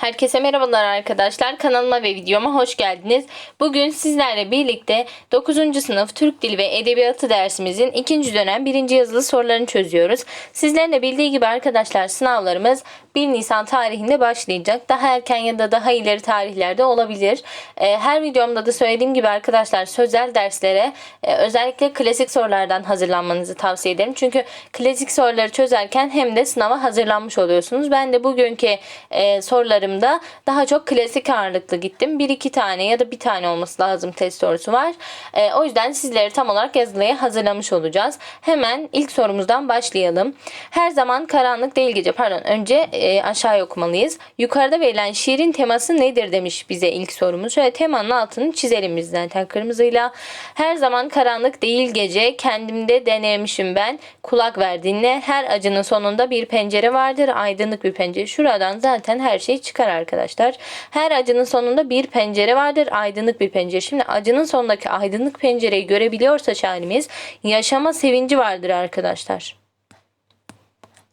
Herkese merhabalar arkadaşlar. Kanalıma ve videoma hoş geldiniz. Bugün sizlerle birlikte 9. sınıf Türk Dili ve Edebiyatı dersimizin 2. dönem 1. yazılı sorularını çözüyoruz. Sizlerin de bildiği gibi arkadaşlar sınavlarımız 1 Nisan tarihinde başlayacak. Daha erken ya da daha ileri tarihlerde olabilir. Ee, Her videomda da söylediğim gibi arkadaşlar sözel derslere e, özellikle klasik sorulardan hazırlanmanızı tavsiye ederim. Çünkü klasik soruları çözerken hem de sınava hazırlanmış oluyorsunuz. Ben de bugünkü e, sorularımda daha çok klasik ağırlıklı gittim. Bir iki tane ya da bir tane olması lazım test sorusu var. E, o yüzden sizleri tam olarak yazılıya hazırlamış olacağız. Hemen ilk sorumuzdan başlayalım. Her zaman karanlık değil gece. Pardon önce e, aşağıya okumalıyız. Yukarıda verilen şiirin teması nedir demiş bize ilk sorumuz. Şöyle temanın altını çizelim biz zaten kırmızıyla. Her zaman karanlık değil gece. Kendimde denemişim ben. Kulak ver dinle. Her acının sonunda bir pencere vardır. Aydınlık bir pencere. Şuradan zaten her şey çıkar arkadaşlar. Her acının sonunda bir pencere vardır. Aydınlık bir pencere. Şimdi acının sonundaki aydınlık pencereyi görebiliyorsa şairimiz yaşama sevinci vardır arkadaşlar.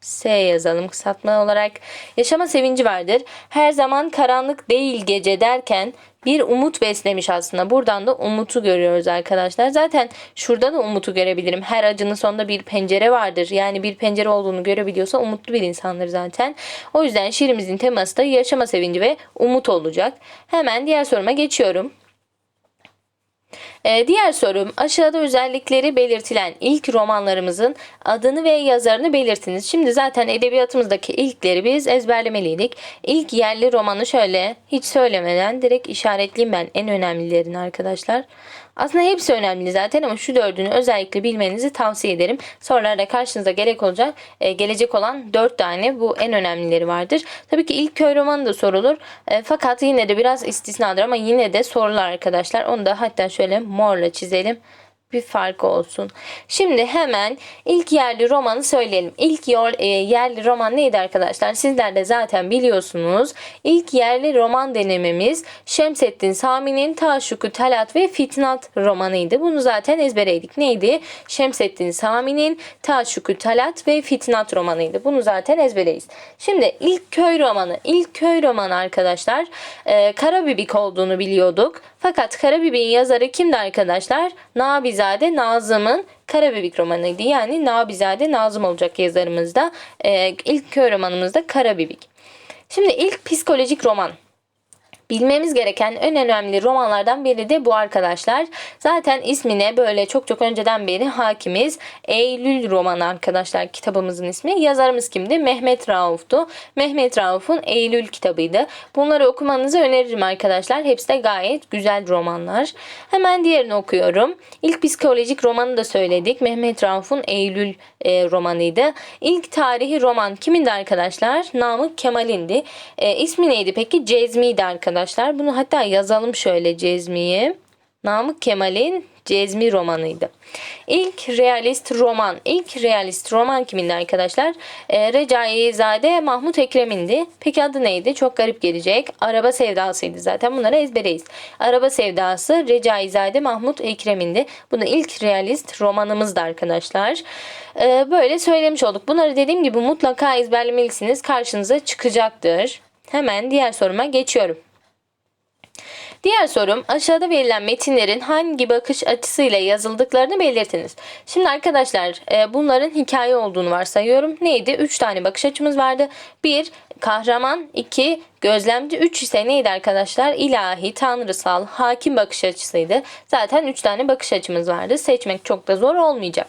S yazalım kısaltma olarak. Yaşama sevinci vardır. Her zaman karanlık değil gece derken bir umut beslemiş aslında. Buradan da umutu görüyoruz arkadaşlar. Zaten şurada da umutu görebilirim. Her acının sonunda bir pencere vardır. Yani bir pencere olduğunu görebiliyorsa umutlu bir insandır zaten. O yüzden şiirimizin teması da yaşama sevinci ve umut olacak. Hemen diğer soruma geçiyorum. Ee, diğer sorum aşağıda özellikleri belirtilen ilk romanlarımızın adını ve yazarını belirtiniz. Şimdi zaten edebiyatımızdaki ilkleri biz ezberlemeliydik. İlk yerli romanı şöyle hiç söylemeden direkt işaretleyeyim ben en önemlilerini arkadaşlar. Aslında hepsi önemli zaten ama şu dördünü özellikle bilmenizi tavsiye ederim. Sorularda karşınıza gerek olacak, e, gelecek olan dört tane bu en önemlileri vardır. Tabii ki ilk köy romanı da sorulur. E, fakat yine de biraz istisnadır ama yine de sorular arkadaşlar. Onu da hatta şöyle morla çizelim bir fark olsun. Şimdi hemen ilk yerli romanı söyleyelim. İlk e, yerli roman neydi arkadaşlar? Sizler de zaten biliyorsunuz. İlk yerli roman denememiz Şemsettin Sami'nin Taşuku Talat ve Fitnat romanıydı. Bunu zaten ezbereydik. Neydi? Şemsettin Sami'nin Taşuku Talat ve Fitnat romanıydı. Bunu zaten ezbereyiz. Şimdi ilk köy romanı. İlk köy romanı arkadaşlar e, Karabibik olduğunu biliyorduk. Fakat Karabibik'in yazarı kimdi arkadaşlar? Nabizade Nazım'ın Karabibik romanıydı. Yani Nabizade Nazım olacak yazarımızda. Ee, ilk köy romanımızda Karabibik. Şimdi ilk psikolojik roman. Bilmemiz gereken en önemli romanlardan biri de bu arkadaşlar. Zaten ismine böyle çok çok önceden beri hakimiz. Eylül romanı arkadaşlar kitabımızın ismi. Yazarımız kimdi? Mehmet Rauf'tu. Mehmet Rauf'un Eylül kitabıydı. Bunları okumanızı öneririm arkadaşlar. Hepsi de gayet güzel romanlar. Hemen diğerini okuyorum. İlk psikolojik romanı da söyledik. Mehmet Rauf'un Eylül e, romanıydı. İlk tarihi roman kimindi arkadaşlar? Namık Kemal'indi. E, ismi neydi peki? Cezmi'ydi arkadaşlar. Bunu hatta yazalım şöyle Cezmi'yi. Namık Kemal'in Cezmi romanıydı. İlk realist roman, ilk realist roman kimindi arkadaşlar? E, Recaizade Mahmut Ekrem'indi. Peki adı neydi? Çok garip gelecek. Araba sevdasıydı zaten. Bunları ezbereyiz. Araba sevdası Recaizade Mahmut Ekrem'indi. Bu da ilk realist romanımızdı arkadaşlar. E, böyle söylemiş olduk. Bunları dediğim gibi mutlaka ezberlemelisiniz. Karşınıza çıkacaktır. Hemen diğer soruma geçiyorum. Diğer sorum aşağıda verilen metinlerin hangi bakış açısıyla yazıldıklarını belirtiniz. Şimdi arkadaşlar e, bunların hikaye olduğunu varsayıyorum. Neydi? 3 tane bakış açımız vardı. 1 kahraman, 2 gözlemci, 3 ise neydi arkadaşlar? İlahi, tanrısal, hakim bakış açısıydı. Zaten 3 tane bakış açımız vardı. Seçmek çok da zor olmayacak.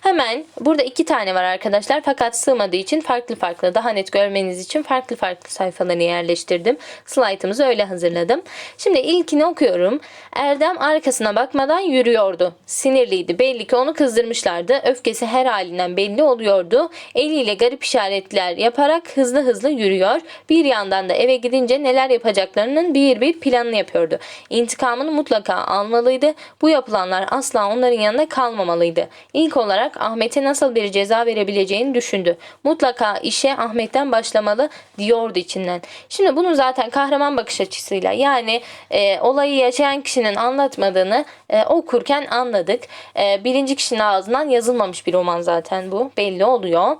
Hemen burada 2 tane var arkadaşlar fakat sığmadığı için farklı farklı daha net görmeniz için farklı farklı sayfalarını yerleştirdim. Slaytımızı öyle hazırladım. Şimdi ilkini okuyorum. Erdem arkasına bakmadan yürüyordu. Sinirliydi. Belli ki onu kızdırmışlardı. Öfkesi her halinden belli oluyordu. Eliyle garip işaretler yaparak hızlı hızlı yürüyor. Bir yandan da eve gidince neler yapacaklarının bir bir planını yapıyordu. İntikamını mutlaka almalıydı. Bu yapılanlar asla onların yanında kalmamalıydı. İlk olarak Ahmet'e nasıl bir ceza verebileceğini düşündü. Mutlaka işe Ahmet'ten başlamalı diyordu içinden. Şimdi bunu zaten kahraman bakış açısıyla yani e, olayı yaşayan kişinin anlatmadığını e, okurken anladık. E, birinci kişinin ağzından yazılmamış bir roman zaten bu belli oluyor.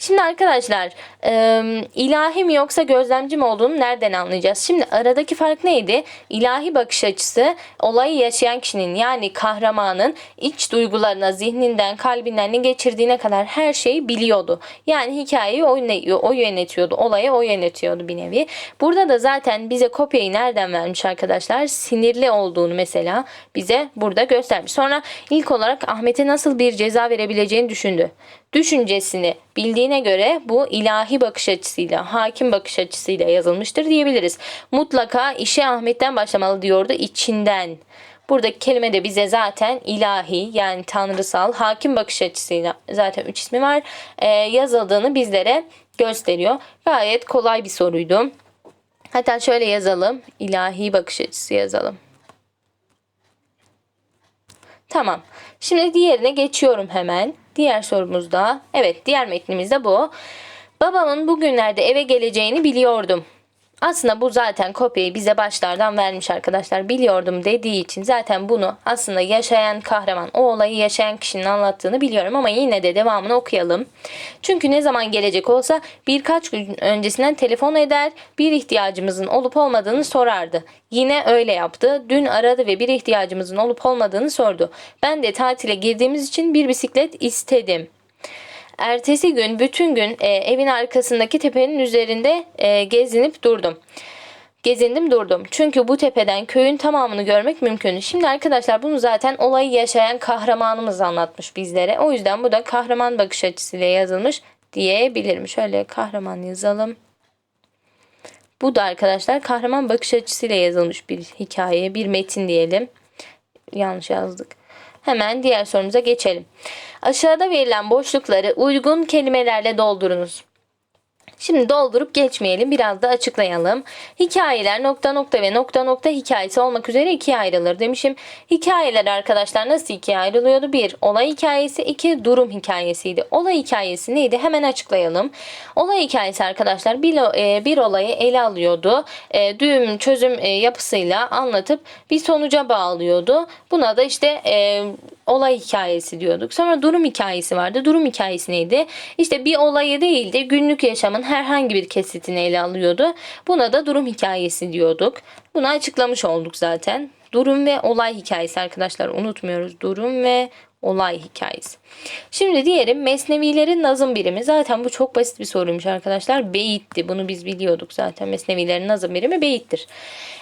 Şimdi arkadaşlar e, ilahi mi yoksa gözlemci mi olduğunu nereden anlayacağız? Şimdi aradaki fark neydi? İlahi bakış açısı olayı yaşayan kişinin yani kahramanın iç duygularına, zihninden, kalbinden ne geçirdiğine kadar her şeyi biliyordu. Yani hikayeyi o, o yönetiyordu. Olayı o yönetiyordu bir nevi. Burada da zaten bize kopyayı nereden vermiş arkadaşlar? Sinirli olduğunu mesela bize burada göstermiş. Sonra ilk olarak Ahmet'e nasıl bir ceza verebileceğini düşündü. Düşüncesini bildiğine göre bu ilahi bakış açısıyla, hakim bakış açısıyla yazılmıştır diyebiliriz. Mutlaka işe Ahmet'ten başlamalı diyordu içinden. Buradaki kelime de bize zaten ilahi yani tanrısal hakim bakış açısıyla zaten üç ismi var e, yazıldığını bizlere gösteriyor. Gayet kolay bir soruydu. Hatta şöyle yazalım. ilahi bakış açısı yazalım. Tamam. Şimdi diğerine geçiyorum hemen. Diğer sorumuzda. Evet diğer metnimiz de bu. Babamın bugünlerde eve geleceğini biliyordum. Aslında bu zaten kopyayı bize başlardan vermiş arkadaşlar. Biliyordum dediği için zaten bunu aslında yaşayan kahraman, o olayı yaşayan kişinin anlattığını biliyorum ama yine de devamını okuyalım. Çünkü ne zaman gelecek olsa birkaç gün öncesinden telefon eder, bir ihtiyacımızın olup olmadığını sorardı. Yine öyle yaptı. Dün aradı ve bir ihtiyacımızın olup olmadığını sordu. Ben de tatile girdiğimiz için bir bisiklet istedim. Ertesi gün bütün gün e, evin arkasındaki tepenin üzerinde e, gezinip durdum. Gezindim durdum. Çünkü bu tepeden köyün tamamını görmek mümkün. Şimdi arkadaşlar bunu zaten olayı yaşayan kahramanımız anlatmış bizlere. O yüzden bu da kahraman bakış açısıyla yazılmış diyebilirim. Şöyle kahraman yazalım. Bu da arkadaşlar kahraman bakış açısıyla yazılmış bir hikaye, bir metin diyelim. Yanlış yazdık. Hemen diğer sorumuza geçelim. Aşağıda verilen boşlukları uygun kelimelerle doldurunuz. Şimdi doldurup geçmeyelim biraz da açıklayalım. Hikayeler nokta nokta ve nokta nokta hikayesi olmak üzere ikiye ayrılır demişim. Hikayeler arkadaşlar nasıl ikiye ayrılıyordu? Bir olay hikayesi, iki durum hikayesiydi. Olay hikayesi neydi? Hemen açıklayalım. Olay hikayesi arkadaşlar bir, e, bir olayı ele alıyordu. E, düğüm çözüm e, yapısıyla anlatıp bir sonuca bağlıyordu. Buna da işte olay hikayesi diyorduk. Sonra durum hikayesi vardı. Durum hikayesi neydi? İşte bir olayı değil de günlük yaşamın herhangi bir kesitini ele alıyordu. Buna da durum hikayesi diyorduk. Bunu açıklamış olduk zaten. Durum ve olay hikayesi arkadaşlar unutmuyoruz. Durum ve olay hikayesi. Şimdi diyelim mesnevilerin nazım birimi. Zaten bu çok basit bir soruymuş arkadaşlar. Beyitti. Bunu biz biliyorduk zaten. Mesnevilerin nazım birimi beyittir.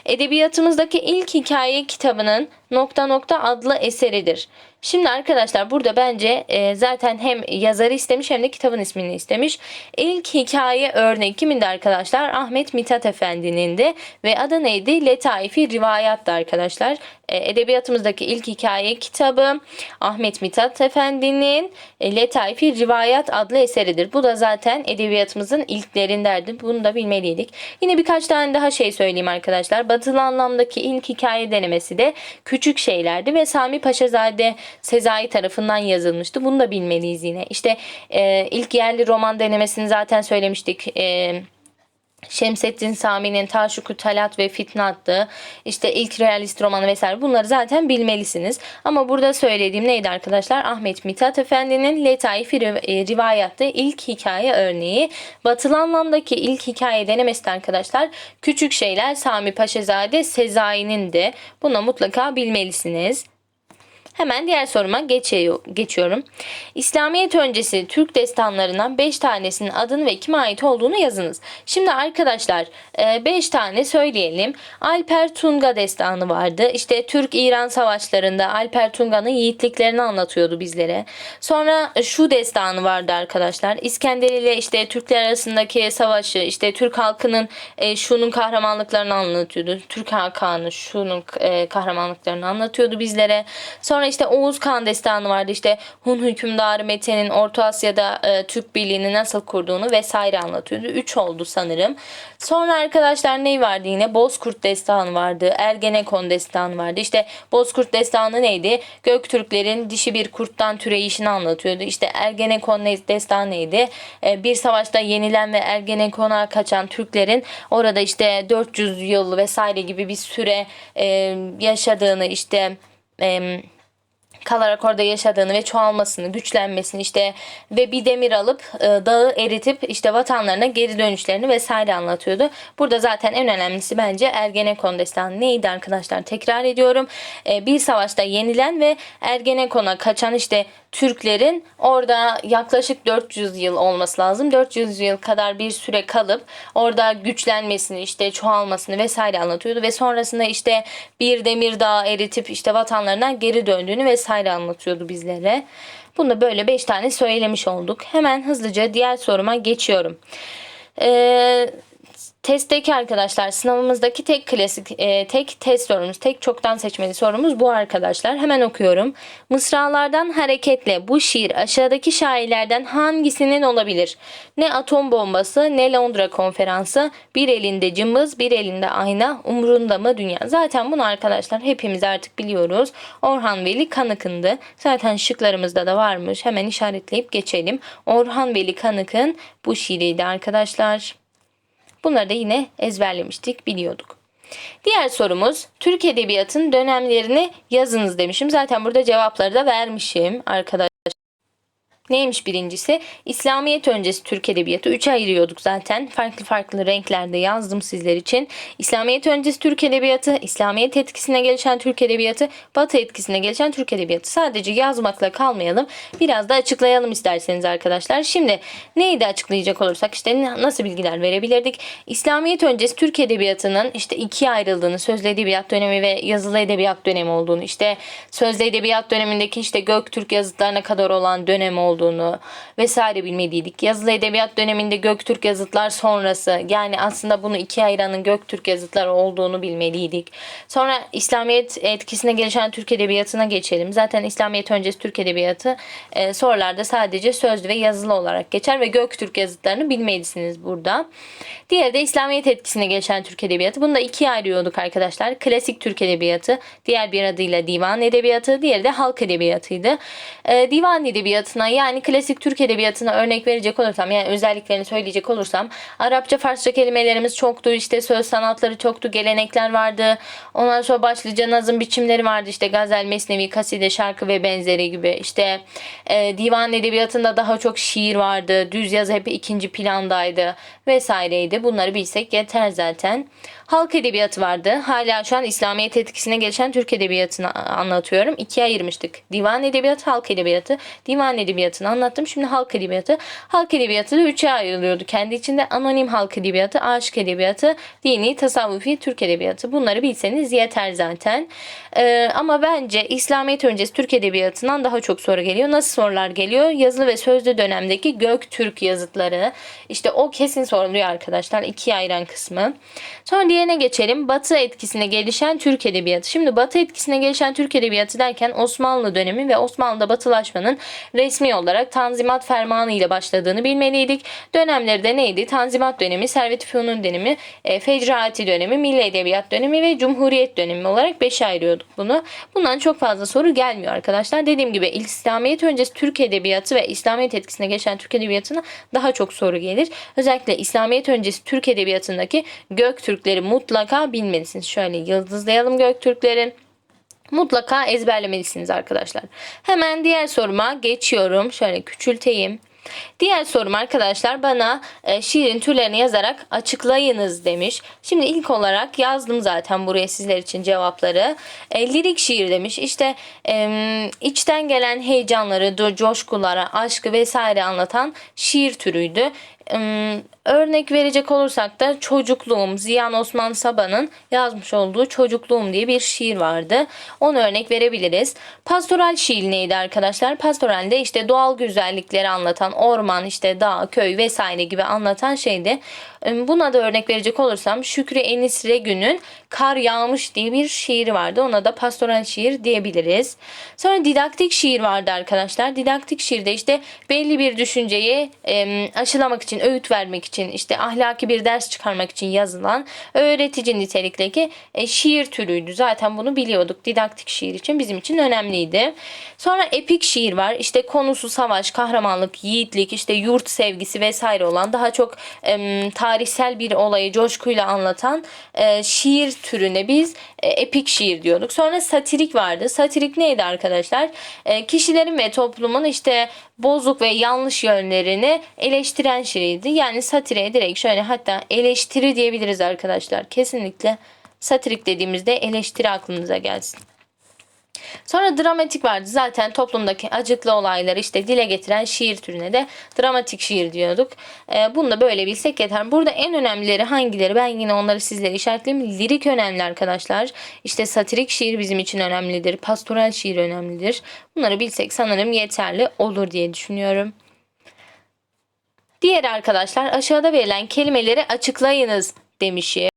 Edebiyatımızdaki ilk hikaye kitabının nokta nokta adlı eseridir. Şimdi arkadaşlar burada bence e, zaten hem yazarı istemiş hem de kitabın ismini istemiş. İlk hikaye örneği kimindi arkadaşlar? Ahmet Mithat Efendi'nin de ve adı neydi? Letaifi Rivayattı arkadaşlar. E, edebiyatımızdaki ilk hikaye kitabı Ahmet Mithat Efendi'nin e, Letaifi Rivayat adlı eseridir. Bu da zaten edebiyatımızın ilklerindendir. Bunu da bilmeliydik. Yine birkaç tane daha şey söyleyeyim arkadaşlar. Batılı anlamdaki ilk hikaye denemesi de küçük şeylerdi ve Sami Paşazade Sezai tarafından yazılmıştı. Bunu da bilmeliyiz yine. İşte e, ilk yerli roman denemesini zaten söylemiştik. E, Şemsettin Sami'nin Taşuku Talat ve Fitnat'tı. İşte ilk realist romanı vesaire bunları zaten bilmelisiniz. Ama burada söylediğim neydi arkadaşlar? Ahmet Mithat Efendi'nin Letaifi e, Rivayat'ta ilk hikaye örneği. Batılı anlamdaki ilk hikaye denemesi arkadaşlar Küçük Şeyler Sami Paşazade Sezai'nin de. Buna mutlaka bilmelisiniz. Hemen diğer soruma geçiyor, geçiyorum. İslamiyet öncesi Türk destanlarından 5 tanesinin adını ve kime ait olduğunu yazınız. Şimdi arkadaşlar 5 e, tane söyleyelim. Alper Tunga destanı vardı. İşte Türk-İran savaşlarında Alper Tunga'nın yiğitliklerini anlatıyordu bizlere. Sonra şu destanı vardı arkadaşlar. İskender ile işte Türkler arasındaki savaşı, işte Türk halkının e, şunun kahramanlıklarını anlatıyordu. Türk Hakanı şunun e, kahramanlıklarını anlatıyordu bizlere. Sonra Sonra işte Oğuz Kan destanı vardı. İşte Hun hükümdarı Mete'nin Orta Asya'da e, Türk birliğini nasıl kurduğunu vesaire anlatıyordu. Üç oldu sanırım. Sonra arkadaşlar ne vardı yine? Bozkurt destanı vardı. Ergenekon destanı vardı. İşte Bozkurt destanı neydi? Göktürklerin dişi bir kurttan türeyişini anlatıyordu. İşte Ergenekon destanı neydi? E, bir savaşta yenilen ve Ergenekon'a kaçan Türklerin orada işte 400 yıl vesaire gibi bir süre e, yaşadığını işte e, kalarak orada yaşadığını ve çoğalmasını, güçlenmesini işte ve bir demir alıp e, dağı eritip işte vatanlarına geri dönüşlerini vesaire anlatıyordu. Burada zaten en önemlisi bence Ergenekon destanı neydi arkadaşlar? Tekrar ediyorum. E, bir savaşta yenilen ve Ergenekon'a kaçan işte Türklerin orada yaklaşık 400 yıl olması lazım. 400 yıl kadar bir süre kalıp orada güçlenmesini işte çoğalmasını vesaire anlatıyordu ve sonrasında işte bir demir dağı eritip işte vatanlarına geri döndüğünü vesaire anlatıyordu bizlere. Bunu da böyle 5 tane söylemiş olduk. Hemen hızlıca diğer soruma geçiyorum. Eee Testteki arkadaşlar sınavımızdaki tek klasik e, tek test sorumuz, tek çoktan seçmeli sorumuz bu arkadaşlar. Hemen okuyorum. Mısralardan hareketle bu şiir aşağıdaki şairlerden hangisinin olabilir? Ne atom bombası ne Londra konferansı bir elinde cımbız bir elinde ayna umrunda mı dünya? Zaten bunu arkadaşlar hepimiz artık biliyoruz. Orhan Veli Kanık'ındı. Zaten şıklarımızda da varmış. Hemen işaretleyip geçelim. Orhan Veli Kanık'ın bu şiiriydi arkadaşlar. Bunları da yine ezberlemiştik, biliyorduk. Diğer sorumuz Türk Edebiyatı'nın dönemlerini yazınız demişim. Zaten burada cevapları da vermişim arkadaşlar. Neymiş birincisi? İslamiyet öncesi Türk Edebiyatı. Üçe ayırıyorduk zaten. Farklı farklı renklerde yazdım sizler için. İslamiyet öncesi Türk Edebiyatı, İslamiyet etkisine gelişen Türk Edebiyatı, Batı etkisine gelişen Türk Edebiyatı. Sadece yazmakla kalmayalım. Biraz da açıklayalım isterseniz arkadaşlar. Şimdi neydi açıklayacak olursak işte nasıl bilgiler verebilirdik? İslamiyet öncesi Türk Edebiyatı'nın işte ikiye ayrıldığını, sözlü edebiyat dönemi ve yazılı edebiyat dönemi olduğunu, işte sözlü edebiyat dönemindeki işte Göktürk yazıtlarına kadar olan dönem olduğunu olduğunu vesaire bilmediydik. Yazılı edebiyat döneminde Göktürk yazıtlar sonrası yani aslında bunu ikiye ayıranın Göktürk yazıtları olduğunu bilmeliydik. Sonra İslamiyet etkisine gelişen Türk edebiyatına geçelim. Zaten İslamiyet öncesi Türk edebiyatı e, sorularda sadece sözlü ve yazılı olarak geçer ve Göktürk yazıtlarını bilmelisiniz burada. Diğeri de İslamiyet etkisine gelişen Türk edebiyatı. Bunu da ikiye ayırıyorduk arkadaşlar. Klasik Türk edebiyatı, diğer bir adıyla divan edebiyatı, diğeri de halk edebiyatıydı. E, divan edebiyatına yani yani klasik Türk edebiyatına örnek verecek olursam yani özelliklerini söyleyecek olursam Arapça Farsça kelimelerimiz çoktu işte söz sanatları çoktu gelenekler vardı. Ondan sonra başlıca nazım biçimleri vardı işte gazel, mesnevi, kaside, şarkı ve benzeri gibi. İşte e, divan edebiyatında daha çok şiir vardı düz yazı hep ikinci plandaydı vesaireydi bunları bilsek yeter zaten. Halk edebiyatı vardı. Hala şu an İslamiyet etkisine gelişen Türk edebiyatını anlatıyorum. İkiye ayırmıştık. Divan edebiyatı, halk edebiyatı. Divan edebiyatını anlattım. Şimdi halk edebiyatı. Halk edebiyatı da üçe ayrılıyordu. Kendi içinde anonim halk edebiyatı, aşık edebiyatı, dini, tasavvufi, Türk edebiyatı. Bunları bilseniz yeter zaten. Ee, ama bence İslamiyet öncesi Türk edebiyatından daha çok soru geliyor. Nasıl sorular geliyor? Yazılı ve sözlü dönemdeki Göktürk yazıtları. İşte o kesin soruluyor arkadaşlar. İkiye ayıran kısmı. Sonra diğerine geçelim. Batı etkisine gelişen Türk Edebiyatı. Şimdi Batı etkisine gelişen Türk Edebiyatı derken Osmanlı dönemi ve Osmanlı'da batılaşmanın resmi olarak Tanzimat Fermanı ile başladığını bilmeliydik. Dönemleri de neydi? Tanzimat dönemi, Servet-i Fünun dönemi, e, Fecraati dönemi, Milli Edebiyat dönemi ve Cumhuriyet dönemi olarak beşe ayırıyorduk bunu. Bundan çok fazla soru gelmiyor arkadaşlar. Dediğim gibi İslamiyet öncesi Türk Edebiyatı ve İslamiyet etkisine geçen Türk Edebiyatı'na daha çok soru gelir. Özellikle İslamiyet öncesi Türk Edebiyatı'ndaki Göktürkleri mutlaka bilmelisiniz. Şöyle yıldızlayalım Göktürkleri. Mutlaka ezberlemelisiniz arkadaşlar. Hemen diğer soruma geçiyorum. Şöyle küçülteyim. Diğer sorum arkadaşlar bana e, şiirin türlerini yazarak açıklayınız demiş. Şimdi ilk olarak yazdım zaten buraya sizler için cevapları. E, lirik şiir demiş. İşte e, içten gelen heyecanları, coşkulara, aşkı vesaire anlatan şiir türüydü. Örnek verecek olursak da Çocukluğum Ziyan Osman Saba'nın yazmış olduğu Çocukluğum diye bir şiir vardı. Onu örnek verebiliriz. Pastoral şiir neydi arkadaşlar? Pastoralde işte doğal güzellikleri anlatan orman, işte dağ, köy vesaire gibi anlatan şeydi. Buna da örnek verecek olursam Şükrü Enis Regün'ün Kar Yağmış diye bir şiiri vardı. Ona da pastoral şiir diyebiliriz. Sonra didaktik şiir vardı arkadaşlar. Didaktik şiirde işte belli bir düşünceyi aşılamak için, öğüt vermek için için işte ahlaki bir ders çıkarmak için yazılan öğretici nitelikteki e, şiir türüydü. Zaten bunu biliyorduk. Didaktik şiir için bizim için önemliydi. Sonra epik şiir var. İşte konusu savaş, kahramanlık, yiğitlik, işte yurt sevgisi vesaire olan daha çok em, tarihsel bir olayı coşkuyla anlatan e, şiir türüne biz e, epik şiir diyorduk. Sonra satirik vardı. Satirik neydi arkadaşlar? E, kişilerin ve toplumun işte bozuk ve yanlış yönlerini eleştiren şiirdi. Yani satire direkt şöyle hatta eleştiri diyebiliriz arkadaşlar. Kesinlikle satirik dediğimizde eleştiri aklınıza gelsin. Sonra dramatik vardı. Zaten toplumdaki acıklı olayları işte dile getiren şiir türüne de dramatik şiir diyorduk. Ee, bunu da böyle bilsek yeter. Burada en önemlileri hangileri? Ben yine onları sizlere işaretleyeyim. Lirik önemli arkadaşlar. İşte satirik şiir bizim için önemlidir. Pastoral şiir önemlidir. Bunları bilsek sanırım yeterli olur diye düşünüyorum. Diğer arkadaşlar aşağıda verilen kelimeleri açıklayınız demişim.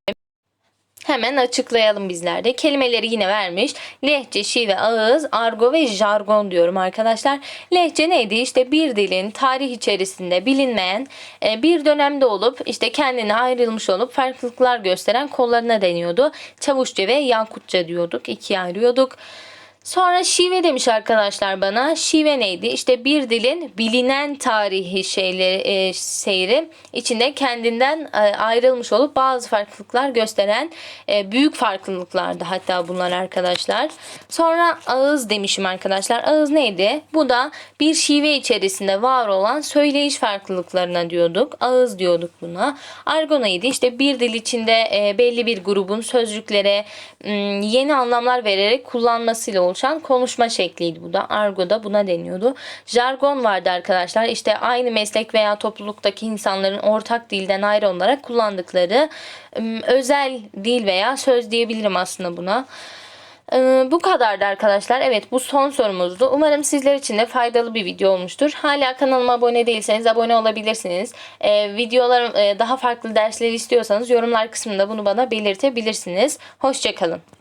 Hemen açıklayalım bizler de. Kelimeleri yine vermiş. Lehçe, şive, ağız, argo ve jargon diyorum arkadaşlar. Lehçe neydi? İşte bir dilin tarih içerisinde bilinmeyen e, bir dönemde olup işte kendine ayrılmış olup farklılıklar gösteren kollarına deniyordu. Çavuşça ve Yakutça diyorduk. İkiye ayırıyorduk. Sonra şive demiş arkadaşlar bana. Şive neydi? İşte bir dilin bilinen tarihi şeyleri e, seyri içinde kendinden e, ayrılmış olup bazı farklılıklar gösteren e, büyük farklılıklardı hatta bunlar arkadaşlar. Sonra ağız demişim arkadaşlar. Ağız neydi? Bu da bir şive içerisinde var olan söyleyiş farklılıklarına diyorduk. Ağız diyorduk buna. Argo? İşte bir dil içinde e, belli bir grubun sözcüklere yeni anlamlar vererek kullanmasıyla oluşan konuşma şekliydi bu da. Argo da buna deniyordu. Jargon vardı arkadaşlar. İşte aynı meslek veya topluluktaki insanların ortak dilden ayrı olarak kullandıkları özel dil veya söz diyebilirim aslında buna. Ee, Bu kadardı arkadaşlar. Evet bu son sorumuzdu. Umarım sizler için de faydalı bir video olmuştur. Hala kanalıma abone değilseniz abone olabilirsiniz. Ee, videolarım e, daha farklı dersleri istiyorsanız yorumlar kısmında bunu bana belirtebilirsiniz. Hoşçakalın.